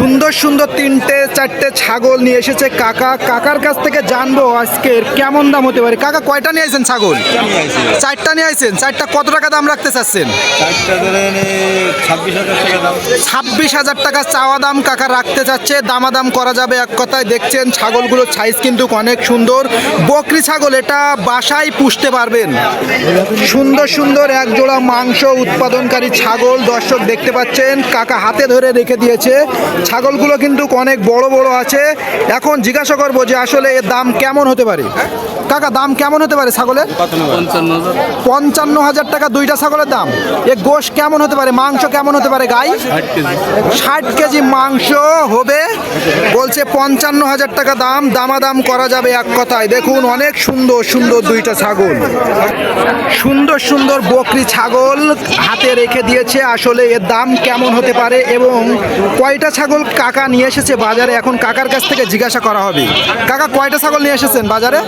সুন্দর সুন্দর তিনটে চারটে ছাগল নিয়ে এসেছে কাকা। কাকার কাছ থেকে জানব আজকের কেমন দাম হতে পারে। কাকা কয়টা নিয়ে আসেন ছাগল? চারটা নিয়ে আসেন চারটা কত টাকা দাম রাখতে চাচ্ছেন? ছাব্বিশ হাজার টাকা ছাব্বিশ হাজার টাকা চাওয়া দাম কাকা রাখতে চাচ্ছে। দামাদাম করা যাবে এক কথায়। দেখছেন ছাগলগুলোর সাইজ কিন্তু অনেক সুন্দর। বকরি ছাগল এটা বাসায় পুষতে পারবেন। সুন্দর সুন্দর এক জোড়া মাংস উৎপাদনকারী ছাগল দর্শক দেখতে পাচ্ছেন। কাকা হাতে ধরে রেখে দিয়েছে। ছাগলগুলো কিন্তু অনেক বড় বড় আছে। এখন জিজ্ঞাসা করব যে আসলে এর দাম কেমন হতে পারে? কাকা দাম কেমন হতে পারে ছাগলের? পঞ্চান্ন হাজার টাকা দুইটা ছাগলের দাম। এ গোশ কেমন হতে পারে? মাংস কেমন হতে পারে গাই? ষাট কেজি। মাংস হবে। বলছে পঞ্চান্ন হাজার টাকা দাম। দামাদাম করা যাবে এক কথায়। দেখুন অনেক সুন্দর সুন্দর দুইটা ছাগল। সুন্দর সুন্দর বকরি ছাগল হাতে রেখে দিয়েছে। আসলে এর দাম কেমন হতে পারে এবং কয়টা ছাগল কাকা নিয়ে এসেছে বাজারে এখন কাকার কাছ থেকে জিজ্ঞাসা করা হবে। কাকা কয়টা ছাগল নিয়ে এসেছেন বাজারে?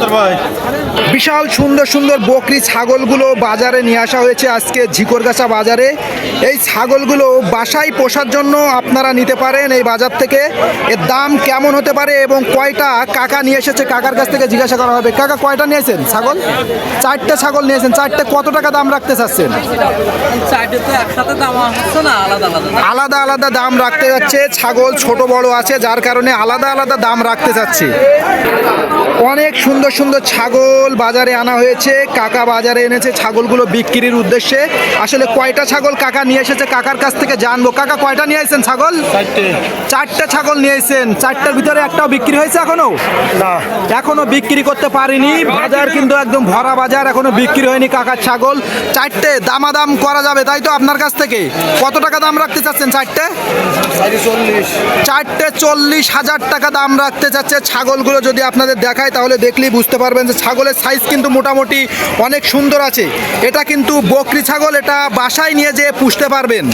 বিশাল সুন্দর সুন্দর বকরি ছাগলগুলো বাজারে নিয়ে আসা হয়েছে আজকে ঝিকরগাছা বাজারে। এই ছাগলগুলো বাসায় পোষার জন্য আপনারা নিতে পারেন এই বাজার থেকে। এর দাম কেমন হতে পারে এবং কয়টা কাকা নিয়ে এসেছে কাকার কাছ থেকে জিজ্ঞাসা করা হবে। কাকা কয়টা নিয়েছেন ছাগল? চারটে ছাগল নিয়েছেন চারটে কত টাকা দাম রাখতে চাচ্ছেন? আলাদা আলাদা। দাম রাখতে যাচ্ছে। ছাগল ছোট বড় আছে যার কারণে আলাদা আলাদা দাম রাখতে যাচ্ছে অনেক সুন্দর সুন্দর ছাগল বাজারে আনা হয়েছে কাকা বাজারে এনেছে ছাগলগুলো বিক্রির উদ্দেশ্যে। আসলে কয়টা ছাগল কাকা নিয়ে এসেছে কাকার কাছ থেকে জানব। কাকা কয়টা নিয়ে এসেছেন ছাগল? চারটে। ছাগল নিয়ে এসেছেন চারটার ভিতরে একটাও বিক্রি হয়েছে এখনও? না। এখনও বিক্রি করতে পারিনি। বাজার কিন্তু একদম ভরা বাজার এখনও বিক্রি হয়নি কাকার ছাগল। চারটে দামাদাম করা যাবে তাই তো আপনার কাছ থেকে? কত টাকা দাম রাখতে চাচ্ছেন চারটে? চারি চারটে চল্লিশ হাজার টাকা দাম রাখতে চাচ্ছে ছাগলগুলো যদি আপনাদের দেখায়, তাহলে দেখলেই বুঝতে পারবেন যে ছাগলের সাইজ কিন্তু মোটামুটি অনেক সুন্দর আছে। এটা কিন্তু বকরি ছাগল, এটা বাসায় নিয়ে যেয়ে পুষতে পারবেন।